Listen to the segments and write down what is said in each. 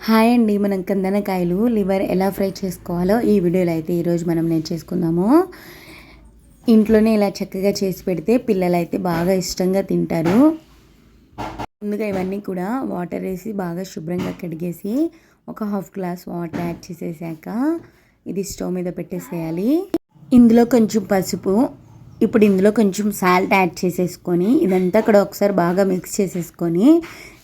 Hi అండి మనం కందనకాయలు liver ఎలా ఫ్రై చేసుకోవాలో ఈ వీడియోలో అయితే ఈరోజు మనం నేర్చేసుకుందాము ఇంట్లోనే ఇలా చక్కగా చేసి పెడితే పిల్లలు అయితే బాగా ఇష్టంగా తింటారు. ముందుగా ఇవన్నీ కూడా వాటర్ వేసి బాగా శుభ్రంగా కడిగేసి ఒక హాఫ్ గ్లాస్ వాటర్ యాడ్ చేసేసాక ఇది స్టవ్ మీద పెట్టేసేయాలి. ఇందులో కొంచెం పసుపు ఇప్పుడు ఇందులో కొంచెం సాల్ట్ యాడ్ చేసేసుకొని ఇదంతా కూడా ఒకసారి బాగా మిక్స్ చేసేసుకొని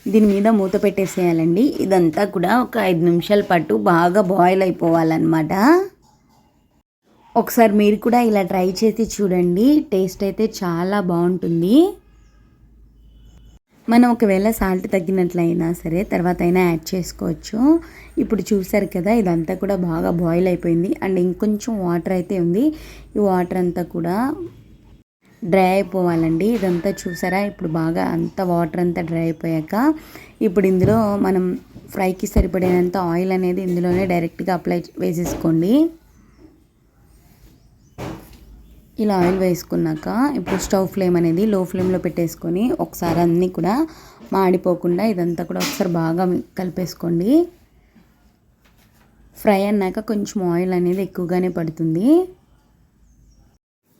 దీని మీద మూత పెట్టేసేయాలండి. ఇదంతా కూడా ఒక ఐదు నిమిషాల పాటు బాగా బాయిల్ అయిపోవాలన్నమాట. ఒకసారి మీరు కూడా ఇలా ట్రై చేసి చూడండి. టేస్ట్ అయితే చాలా బాగుంటుంది. మనం ఒకవేళ సాల్ట్ తగ్గినట్లయినా సరే తర్వాత అయినా యాడ్ చేసుకోవచ్చు. ఇప్పుడు చూసారు కదా ఇదంతా కూడా బాగా బాయిల్ అయిపోయింది. అండ్ ఇంకొంచెం వాటర్ అయితే ఉంది. ఈ వాటర్ అంతా కూడా డ్రై అయిపోవాలండి. ఇదంతా చూసారా? ఇప్పుడు బాగా అంత వాటర్ అంతా డ్రై అయిపోయాక ఇప్పుడు ఇందులో మనం ఫ్రైకి సరిపడేంత ఆయిల్ అనేది ఇందులోనే డైరెక్ట్గా అప్లై వేసేసుకోండి. ఇలా ఆయిల్ వేసుకున్నాక ఇప్పుడు స్టవ్ ఫ్లేమ్ అనేది లో ఫ్లేమ్లో పెట్టేసుకొని ఒకసారి అన్నీ కూడా మాడిపోకుండా ఇదంతా కూడా ఒకసారి బాగా కలిపేసుకోండి. ఫ్రై అన్నాక కొంచెం ఆయిల్ అనేది ఎక్కువగానే పడుతుంది.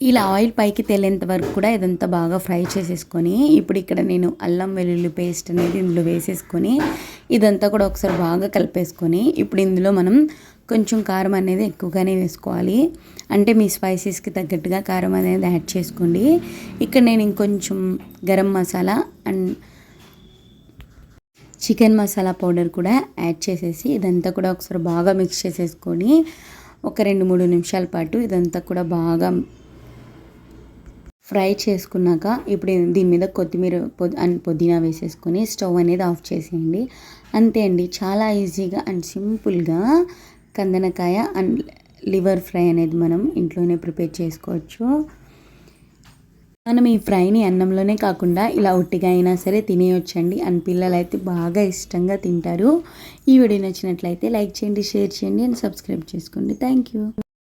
ఇలా ఆయిల్ పైకి తేలేంత వరకు కూడా ఇదంతా బాగా ఫ్రై చేసేసుకొని ఇప్పుడు ఇక్కడ నేను అల్లం వెల్లుల్లి పేస్ట్ అనేది ఇందులో వేసేసుకొని ఇదంతా కూడా ఒకసారి బాగా కలిపేసుకొని ఇప్పుడు ఇందులో మనం కొంచెం కారం అనేది ఎక్కువగానే వేసుకోవాలి. అంటే మీ స్పైసెస్కి తగ్గట్టుగా కారం అనేది యాడ్ చేసుకోండి. ఇక్కడ నేను ఇంకొంచెం garam masala and chicken masala powder కూడా యాడ్ చేసేసి ఇదంతా కూడా ఒకసారి బాగా మిక్స్ చేసేసుకొని ఒక రెండు మూడు నిమిషాల పాటు ఇదంతా కూడా బాగా ఫ్రై చేసుకున్నాక ఇప్పుడు దీని మీద కొత్తిమీర అండ్ పుదీనా వేసేసుకొని స్టవ్ అనేది ఆఫ్ చేసేయండి. అంతే అండి. చాలా ఈజీగా అండ్ సింపుల్గా కందనకాయ అండ్ లివర్ ఫ్రై అనేది మనం ఇంట్లోనే ప్రిపేర్ చేసుకోవచ్చు. మనం ఈ ఫ్రైని అన్నంలోనే కాకుండా ఇలా ఒట్టిగా అయినా సరే తినేయొచ్చండి. అండ్ పిల్లలు అయితే బాగా ఇష్టంగా తింటారు. ఈ వీడియో నచ్చినట్లయితే లైక్ చేయండి షేర్ చేయండి అండ్ సబ్స్క్రైబ్ చేసుకోండి. Thank you.